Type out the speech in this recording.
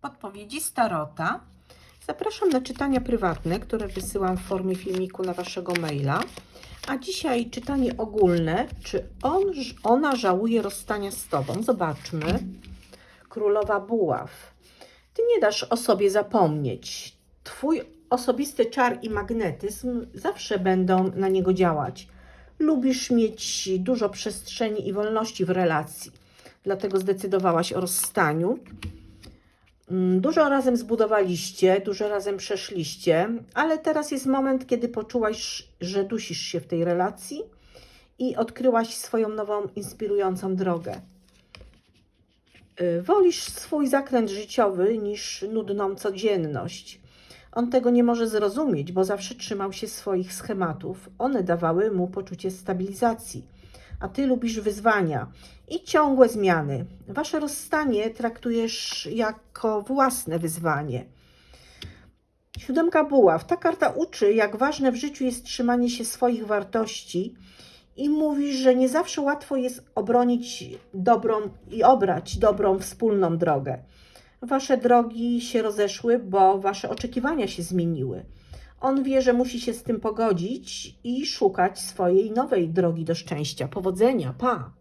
Podpowiedzi Starota. Zapraszam na czytania prywatne, które wysyłam w formie filmiku na Waszego maila. A dzisiaj czytanie ogólne. Czy on, ona żałuje rozstania z Tobą? Zobaczmy. Królowa Buław. Ty nie dasz o sobie zapomnieć. Twój osobisty czar i magnetyzm zawsze będą na niego działać. Lubisz mieć dużo przestrzeni i wolności w relacji. Dlatego zdecydowałaś o rozstaniu. Mm, Dużo razem zbudowaliście, dużo razem przeszliście, ale teraz jest moment, kiedy poczułaś, że dusisz się w tej relacji i odkryłaś swoją nową, inspirującą drogę. Y, Wolisz swój zakręt życiowy niż nudną codzienność. On tego nie może zrozumieć, bo zawsze trzymał się swoich schematów. One dawały mu poczucie stabilizacji. A ty lubisz wyzwania i ciągłe zmiany. Wasze rozstanie traktujesz jako własne wyzwanie. Siódemka buław. Ta karta uczy, jak ważne w życiu jest trzymanie się swoich wartości i mówi, że nie zawsze łatwo jest obronić dobrą i obrać dobrą wspólną drogę. Wasze drogi się rozeszły, bo wasze oczekiwania się zmieniły. On wie, że musi się z tym pogodzić i szukać swojej nowej drogi do szczęścia. Powodzenia, pa!